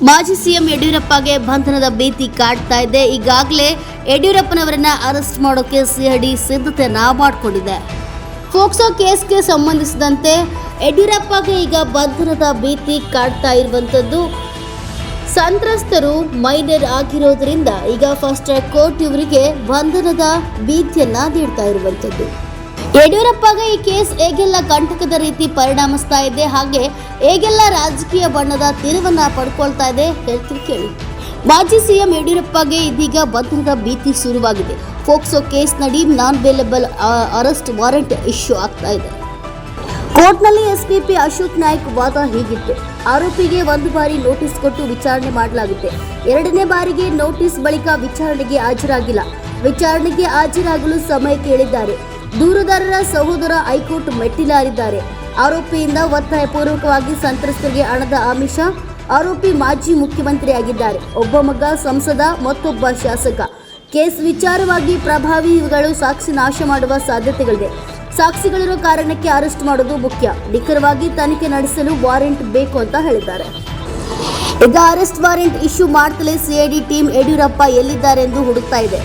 ಮಾಜಿ ಸಿಎಂ ಯಡಿಯೂರಪ್ಪಗೆ ಬಂಧನದ ಭೀತಿ ಕಾಡ್ತಾ ಇದೆ. ಈಗಾಗಲೇ ಯಡಿಯೂರಪ್ಪನವರನ್ನ ಅರೆಸ್ಟ್ ಮಾಡೋಕೆ ಸಿಐಡಿ ಸಿದ್ಧತೆಯನ್ನ ಮಾಡಿಕೊಂಡಿದೆ. ಫೋಕ್ಸೋ ಕೇಸ್ಗೆ ಸಂಬಂಧಿಸಿದಂತೆ ಯಡಿಯೂರಪ್ಪಗೆ ಈಗ ಬಂಧನದ ಭೀತಿ ಕಾಡ್ತಾ ಇರುವಂಥದ್ದು ಸಂತ್ರಸ್ತರು ಮೈನರ್ ಆಗಿರೋದ್ರಿಂದ ಈಗ ಫಸ್ಟ್ ಕೋರ್ಟ್ ಇವರಿಗೆ ಬಂಧನದ ಭೀತಿಯನ್ನ ನೀಡ್ತಾ ಇರುವಂಥದ್ದು ಯಡಿಯೂರಪ್ಪಗೆ ಈ ಕೇಸ್ ಹೇಗೆಲ್ಲ ಕಂಟಕದ ರೀತಿ ಪರಿಣಾಮಿಸ್ತಾ ಇದೆ ಹಾಗೆ ಹೇಗೆಲ್ಲ ರಾಜಕೀಯ ಬಣ್ಣದ ತಿರುವನ್ನ ಪಡ್ಕೊಳ್ತಾ ಇದೆ ಹೇಳ್ತೀವಿ ಕೇಳಿ. ಮಾಜಿ ಸಿಎಂ ಯಡಿಯೂರಪ್ಪಗೆ ಇದೀಗ ಬಂಧನದ ಭೀತಿ ಶುರುವಾಗಿದೆ. ಫೋಕ್ಸೋ ಕೇಸ್ ನಡಿ non bailable arrest warrant issue ಆಗ್ತಾ ಇದೆ. ಕೋರ್ಟ್ನಲ್ಲಿ ಎಸ್ಪಿಪಿ ಅಶೋಕ್ ನಾಯ್ಕ್ ವಾದ ಹೀಗಿತ್ತು. ಆರೋಪಿಗೆ ಒಂದು ಬಾರಿ ನೋಟಿಸ್ ಕೊಟ್ಟು ವಿಚಾರಣೆ ಮಾಡಲಾಗುತ್ತೆ. ಎರಡನೇ ಬಾರಿಗೆ ನೋಟಿಸ್ ಬಳಿಕ ವಿಚಾರಣೆಗೆ ಹಾಜರಾಗಿಲ್ಲ. ವಿಚಾರಣೆಗೆ ಹಾಜರಾಗಲು ಸಮಯ ಕೇಳಿದ್ದಾರೆ. ದೂರುದಾರರ ಸಹೋದರ ಹೈಕೋರ್ಟ್ ಮೆಟ್ಟಿಲಾರಿದ್ದಾರೆ. ಆರೋಪಿಯಿಂದ ಒತ್ತಾಯಪೂರ್ವಕವಾಗಿ ಸಂತ್ರಸ್ತರಿಗೆ ಹಣದ ಆಮಿಷ, ಆರೋಪಿ ಮಾಜಿ ಮುಖ್ಯಮಂತ್ರಿಯಾಗಿದ್ದಾರೆ. ಒಬ್ಬ ಮಗ, ಸಂಸದ, ಮತ್ತೊಬ್ಬ ಶಾಸಕ. ಕೇಸ್ ವಿಚಾರವಾಗಿ ಪ್ರಭಾವಿಗಳು ಸಾಕ್ಷಿ ನಾಶ ಮಾಡುವ ಸಾಧ್ಯತೆಗಳಿದೆ. ಸಾಕ್ಷಿಗಳಿರೋ ಕಾರಣಕ್ಕೆ ಅರೆಸ್ಟ್ ಮಾಡೋದು ಮುಖ್ಯ. ನಿಖರವಾಗಿ ತನಿಖೆ ನಡೆಸಲು ವಾರೆಂಟ್ ಬೇಕು ಅಂತ ಹೇಳಿದ್ದಾರೆ. ಈಗ ಅರೆಸ್ಟ್ ವಾರೆಂಟ್ ಇಶ್ಯೂ ಮಾಡ್ತಲೇ ಸಿಐಡಿ ಟೀಮ್ ಯಡಿಯೂರಪ್ಪ ಎಲ್ಲಿದ್ದಾರೆ ಎಂದು ಹುಡುಕ್ತಾ ಇದೆ.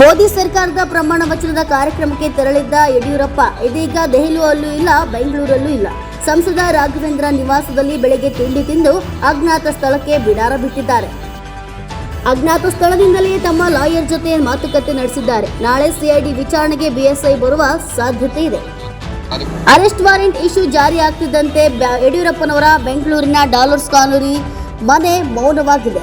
ಮೋದಿ ಸರ್ಕಾರದ ಪ್ರಮಾಣ ವಚನದ ಕಾರ್ಯಕ್ರಮಕ್ಕೆ ತೆರಳಿದ್ದ ಯಡಿಯೂರಪ್ಪ, ಇದೀಗ ದೆಹಲಿಯಲ್ಲೂ ಇಲ್ಲ, ಬೆಂಗಳೂರಲ್ಲೂ ಇಲ್ಲ. ಸಂಸದ ರಾಘವೇಂದ್ರ ನಿವಾಸದಲ್ಲಿ ಬೆಳಗ್ಗೆ ತಿಂಡಿ ತಿಂದು ಅಜ್ಞಾತ ಸ್ಥಳಕ್ಕೆ ಬಿಡಾರ ಬಿಟ್ಟಿದ್ದಾರೆ. ಅಜ್ಞಾತ ಸ್ಥಳದಿಂದಲೇ ತಮ್ಮ ಲಾಯರ್ ಜೊತೆ ಮಾತುಕತೆ ನಡೆಸಿದ್ದಾರೆ. ನಾಳೆ ಸಿಐಡಿ ವಿಚಾರಣೆಗೆ ಬಿಎಸ್ಐ ಬರುವ ಸಾಧ್ಯತೆ ಇದೆ. ಅರೆಸ್ಟ್ ವಾರೆಂಟ್ ಇಶ್ಯೂ ಜಾರಿ ಆಗ್ತಿದ್ದಂತೆ ಯಡಿಯೂರಪ್ಪನವರ ಬೆಂಗಳೂರಿನ ಡಾಲರ್ಸ್ ಕಾನೂರಿ ಮನೆ ಮೌನವಾಗಿದೆ.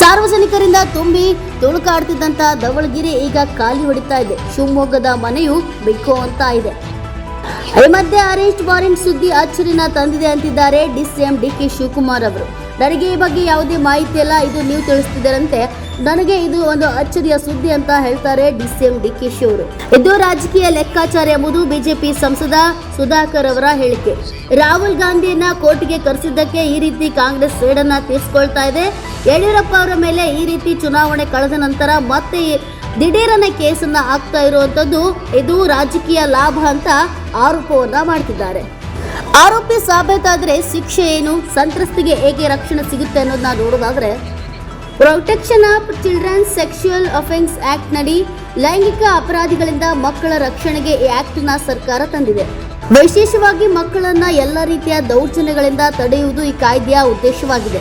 ಸಾರ್ವಜನಿಕರಿಂದ ತುಂಬಿ ತುಳುಕಾಡ್ತಿದ್ದಂತ ದವಳಗಿರಿ ಈಗ ಖಾಲಿ ಹೊಡಿತಾ ಇದೆ. ಶಿವಮೊಗ್ಗದ ಮನೆಯು ಬಿಕ್ಕೋ ಅಂತ ಇದೆ. ಈ ಮಧ್ಯೆ ಅರೆಸ್ಟ್ ವಾರೆಂಟ್ ಸುದ್ದಿ ಅಚ್ಚರಿನ ತಂದಿದೆ ಅಂತಿದ್ದಾರೆ ಡಿಸಿಎಂ ಡಿ ಕೆ ಶಿವಕುಮಾರ್ ಅವರು. ನನಗೆ ಈ ಬಗ್ಗೆ ಯಾವುದೇ ಮಾಹಿತಿ ಇಲ್ಲ. ಇದು ನೀವು ತಿಳಿಸ್ತಿದ್ದಾರಂತೆ ನನಗೆ ಇದು ಒಂದು ಅಚ್ಚರಿಯ ಸುದ್ದಿ ಅಂತ ಹೇಳ್ತಾರೆ ಡಿಸಿಎಂ ಡಿ ಕೆ ಶಿ ಅವರು ಇದು ರಾಜಕೀಯ ಲೆಕ್ಕಾಚಾರ ಎಂಬುದು ಬಿಜೆಪಿ ಸಂಸದ ಸುಧಾಕರ್ ಅವರ ಹೇಳಿಕೆ. ರಾಹುಲ್ ಗಾಂಧಿಯನ್ನ ಕೋರ್ಟ್ಗೆ ಕರೆಸಿದ್ದಕ್ಕೆ ಈ ರೀತಿ ಕಾಂಗ್ರೆಸ್ ಸೇಡನ್ನ ತೀರಿಸಿಕೊಳ್ತಾ ಇದೆ. ಯಡಿಯೂರಪ್ಪ ಅವರ ಮೇಲೆ ಈ ರೀತಿ ಚುನಾವಣೆ ಕಳೆದ ನಂತರ ಮತ್ತೆ ದಿಢೀರನೆ ಕೇಸನ್ನ ಹಾಕ್ತಾ ಇರುವಂತದ್ದು ಇದು ರಾಜಕೀಯ ಲಾಭ ಅಂತ ಆರೋಪವನ್ನ ಮಾಡ್ತಿದ್ದಾರೆ. ಆರೋಪಿ ಸಾಬೀತಾದ್ರೆ ಶಿಕ್ಷೆ ಏನು, ಸಂತ್ರಸ್ತಿಗೆ ಹೇಗೆ ರಕ್ಷಣೆ ಸಿಗುತ್ತೆ ಅನ್ನೋದನ್ನ ನೋಡೋದಾದ್ರೆ protection of children sexual offence act ನಡಿ ಲೈಂಗಿಕ ಅಪರಾಧಿಗಳಿಂದ ಮಕ್ಕಳ ರಕ್ಷಣೆಗೆ ಈ ಆಕ್ಟ್ನ ಸರ್ಕಾರ ತಂದಿದೆ. ವಿಶೇಷವಾಗಿ ಮಕ್ಕಳನ್ನ ಎಲ್ಲ ರೀತಿಯ ದೌರ್ಜನ್ಯಗಳಿಂದ ತಡೆಯುವುದು ಈ ಕಾಯ್ದೆಯ ಉದ್ದೇಶವಾಗಿದೆ.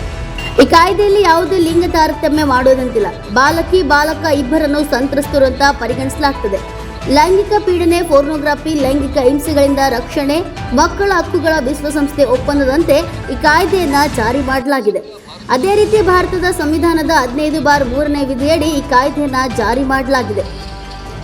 ಈ ಕಾಯ್ದೆಯಲ್ಲಿ ಯಾವುದೇ ಲಿಂಗ ತಾರತಮ್ಯ ಮಾಡುವುದಂತಿಲ್ಲ. ಬಾಲಕಿ, ಬಾಲಕ ಇಬ್ಬರನ್ನು ಸಂತ್ರಸ್ತರು ಅಂತ ಪರಿಗಣಿಸಲಾಗ್ತದೆ. ಲೈಂಗಿಕ ಪೀಡನೆ ಫೋರ್ನೋಗ್ರಾಫಿ ಲೈಂಗಿಕ ಹಿಂಸೆಗಳಿಂದ ರಕ್ಷಣೆ, ಮಕ್ಕಳ ಹಕ್ಕುಗಳ ವಿಶ್ವಸಂಸ್ಥೆ ಒಪ್ಪಂದದಂತೆ ಈ ಕಾಯ್ದೆಯನ್ನ ಜಾರಿ ಮಾಡಲಾಗಿದೆ. ಅದೇ ರೀತಿ ಭಾರತದ ಸಂವಿಧಾನದ ಹದಿನೈದು ಬಾರ್ ಮೂರನೇ ವಿಧಿಯಡಿ ಈ ಕಾಯ್ದೆಯನ್ನ ಜಾರಿ ಮಾಡಲಾಗಿದೆ.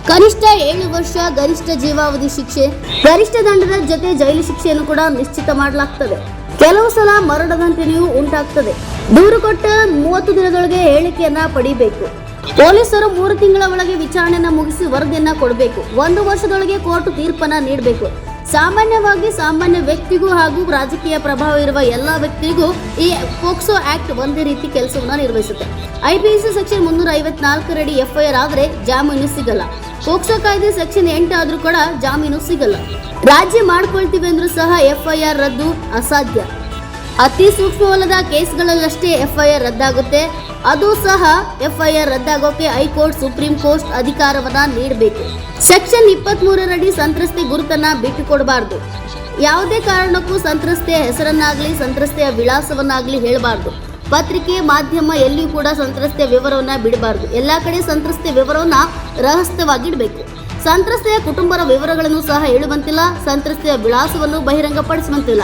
ಕನಿಷ್ಠ ಏಳು ವರ್ಷ ಗರಿಷ್ಠ ಜೀವಾವಧಿ ಶಿಕ್ಷೆ, ಗರಿಷ್ಠ ದಂಡದ ಜೊತೆ ಜೈಲು ಶಿಕ್ಷೆಯನ್ನು ಕೂಡ ನಿಶ್ಚಿತ ಮಾಡಲಾಗ್ತದೆ. ಕೆಲವು ಸಲ ಮರಣದಂತೆಯೂ ಉಂಟಾಗ್ತದೆ. ದೂರು ಕೊಟ್ಟ ಮೂವತ್ತು ದಿನದೊಳಗೆ ಹೇಳಿಕೆಯನ್ನ ಪಡಿಬೇಕು. ಪೊಲೀಸರು ಮೂರು ತಿಂಗಳ ಒಳಗೆ ವಿಚಾರಣೆಯನ್ನ ಮುಗಿಸಿ ವರದಿಯನ್ನ ಕೊಡಬೇಕು. ಒಂದು ವರ್ಷದೊಳಗೆ ಕೋರ್ಟ್ ತೀರ್ಪನ್ನ ನೀಡಬೇಕು. ಸಾಮಾನ್ಯವಾಗಿ ಸಾಮಾನ್ಯ ವ್ಯಕ್ತಿಗೂ ಹಾಗೂ ರಾಜಕೀಯ ಪ್ರಭಾವ ಇರುವ ಎಲ್ಲ ವ್ಯಕ್ತಿಗೂ ಈ ಪೋಕ್ಸೋ ಆಕ್ಟ್ ಒಂದೇ ರೀತಿ ಕೆಲಸವನ್ನು ನಿರ್ವಹಿಸುತ್ತೆ. ಐಪಿಸಿ ಸೆಕ್ಷನ್ ಮುನ್ನೂರ ಐವತ್ನಾಲ್ಕರಡಿ ಎಫ್ಐಆರ್ ಆದರೆ ಜಾಮೀನು ಸಿಗಲ್ಲ. ಪೋಕ್ಸೋ ಕಾಯ್ದೆ ಸೆಕ್ಷನ್ ಎಂಟು ಆದ್ರೂ ಕೂಡ ಜಾಮೀನು ಸಿಗಲ್ಲ. ರಾಜ್ಯ ಮಾಡ್ಕೊಳ್ತೀವಿ ಅಂದ್ರೂ ಸಹ ಎಫ್ಐಆರ್ ರದ್ದು ಅಸಾಧ್ಯ. ಅತಿ ಸೂಕ್ಷ್ಮವಲ್ಲದ ಕೇಸ್ಗಳಲ್ಲಷ್ಟೇ ಎಫ್ಐಆರ್ ರದ್ದಾಗುತ್ತೆ. ಅದು ಸಹ ಎಫ್ಐಆರ್ ರದ್ದಾಗೋಕೆ ಹೈಕೋರ್ಟ್ ಸುಪ್ರೀಂ ಕೋರ್ಟ್ ಅಧಿಕಾರವನ್ನ ನೀಡಬೇಕು. ಸೆಕ್ಷನ್ ಇಪ್ಪತ್ತ್ ಮೂರರಡಿ ಸಂತ್ರಸ್ತೆ ಗುರುತನ್ನ ಬಿಟ್ಟು ಕೊಡಬಾರ್ದು ಯಾವುದೇ ಕಾರಣಕ್ಕೂ ಸಂತ್ರಸ್ತೆಯ ಹೆಸರನ್ನಾಗ್ಲಿ, ಸಂತ್ರಸ್ತೆಯ ವಿಳಾಸವನ್ನಾಗ್ಲಿ ಹೇಳಬಾರ್ದು. ಪತ್ರಿಕೆ, ಮಾಧ್ಯಮ ಎಲ್ಲಿಯೂ ಕೂಡ ಸಂತ್ರಸ್ತೆಯ ವಿವರವನ್ನ ಬಿಡಬಾರ್ದು. ಎಲ್ಲ ಕಡೆ ಸಂತ್ರಸ್ತೆಯ ವಿವರವನ್ನ ರಹಸ್ಯವಾಗಿಡಬೇಕು. ಸಂತ್ರಸ್ತೆಯ ಕುಟುಂಬರ ವಿವರಗಳನ್ನು ಸಹ ಹೇಳುವಂತಿಲ್ಲ, ಸಂತ್ರಸ್ತೆಯ ವಿಳಾಸವನ್ನು ಬಹಿರಂಗಪಡಿಸುವಂತಿಲ್ಲ.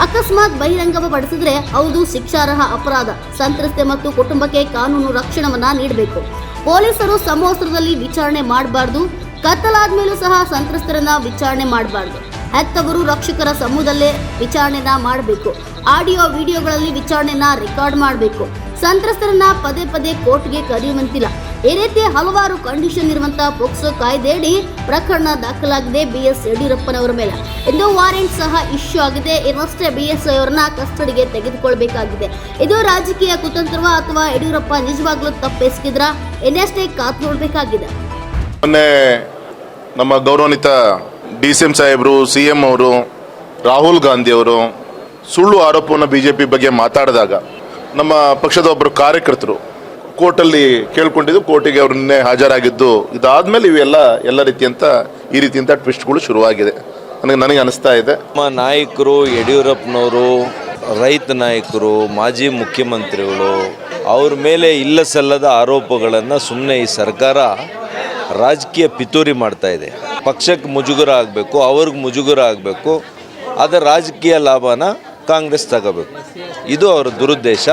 ಅಕಸ್ಮಾತ್ ಬಹಿರಂಗಪಡಿಸಿದ್ರೆ ಹೌದು, ಶಿಕ್ಷಾರ್ಹ ಅಪರಾಧ. ಸಂತ್ರಸ್ತೆ ಮತ್ತು ಕುಟುಂಬಕ್ಕೆ ಕಾನೂನು ರಕ್ಷಣವನ್ನ ನೀಡಬೇಕು. ಪೊಲೀಸರು ಸಮವಸ್ತ್ರದಲ್ಲಿ ವಿಚಾರಣೆ ಮಾಡಬಾರ್ದು. ಕತ್ತಲಾದ್ಮೇಲೂ ಸಹ ಸಂತ್ರಸ್ತರನ್ನ ವಿಚಾರಣೆ ಮಾಡಬಾರ್ದು. ಹೆತ್ತವರು ರಕ್ಷಕರ ಸಮೂಹದಲ್ಲೇ ವಿಚಾರಣೆನ ಮಾಡಬೇಕು. ಆಡಿಯೋ ವಿಡಿಯೋಗಳಲ್ಲಿ ವಿಚಾರಣೆನ ರೆಕಾರ್ಡ್ ಮಾಡಬೇಕು. ಸಂತ್ರಸ್ತರನ್ನ ಪದೇ ಪದೇ ಕೋರ್ಟ್ಗೆ ಕರೆಯುವಂತಿಲ್ಲ. ಈ ರೀತಿ ಹಲವಾರು ಕಂಡೀಷನ್ ಇರುವಂತ ಪೋಕ್ಸೋ ಕಾಯ್ದೆಯಡಿ ಪ್ರಕರಣ ದಾಖಲಾಗಿದೆ ಬಿ ಎಸ್ ಯಡಿಯೂರಪ್ಪನವರ ಮೇಲೆ. ಇಂದು ವಾರೆಂಟ್ ಸಹ ಇಶ್ಯೂ ಆಗಿದೆ. ಇನ್ನಷ್ಟೇ ಬಿ ಎಸ್ ಅವರನ್ನ ಕಸ್ಟಡಿಗೆ ತೆಗೆದುಕೊಳ್ಬೇಕಾಗಿದೆ. ಇದು ರಾಜಕೀಯ ಕುತಂತ್ರವ ಅಥವಾ ಯಡಿಯೂರಪ್ಪ ನಿಜವಾಗ್ಲೂ ತಪ್ಪೆಸಗಿದ್ರ? ಇನ್ನಷ್ಟೇ ಕಾತ್ ನೋಡಬೇಕಾಗಿದೆ. ಮೊನ್ನೆ ನಮ್ಮ ಗೌರವಾನ್ವಿತ ಡಿ ಸಿ ಎಂ ಸಾಹೇಬರು, ಸಿ ಎಂ ಅವರು, ರಾಹುಲ್ ಗಾಂಧಿ ಅವರು ಸುಳ್ಳು ಆರೋಪವನ್ನು ಬಿ ಜೆ ಪಿ ಬಗ್ಗೆ ಮಾತಾಡಿದಾಗ ನಮ್ಮ ಪಕ್ಷದ ಒಬ್ಬರು ಕಾರ್ಯಕರ್ತರು ಕೋರ್ಟಲ್ಲಿ ಕೇಳ್ಕೊಂಡಿದ್ದು, ಕೋರ್ಟಿಗೆ ಅವ್ರನ್ನೇ ಹಾಜರಾಗಿದ್ದು. ಇದಾದ್ಮೇಲೆ ಇವೆಲ್ಲ, ಎಲ್ಲ ರೀತಿಯಂತ, ಈ ರೀತಿಯಂತ ಟ್ವಿಸ್ಟ್ಗಳು ಶುರುವಾಗಿದೆ. ನನಗೆ ನನಗೆ ಅನಿಸ್ತಾ ಇದೆ. ನಮ್ಮ ನಾಯಕರು, ಯಡಿಯೂರಪ್ಪನವರು, ರೈತ ನಾಯಕರು, ಮಾಜಿ ಮುಖ್ಯಮಂತ್ರಿಗಳು, ಅವ್ರ ಮೇಲೆ ಇಲ್ಲ ಸಲ್ಲದ ಆರೋಪಗಳನ್ನು ಸುಮ್ಮನೆ ಈ ಸರ್ಕಾರ ರಾಜಕೀಯ ಪಿತೂರಿ ಮಾಡ್ತಾ ಇದೆ. ಪಕ್ಷಕ್ಕೆ ಮುಜುಗರ ಆಗಬೇಕು, ಅವ್ರಿಗೆ ಮುಜುಗರ ಆಗಬೇಕು ಅದರ ರಾಜಕೀಯ ಲಾಭನ ಕಾಂಗ್ರೆಸ್ ತಗೋಬೇಕು. ಇದು ಅವರ ದುರುದ್ದೇಶ.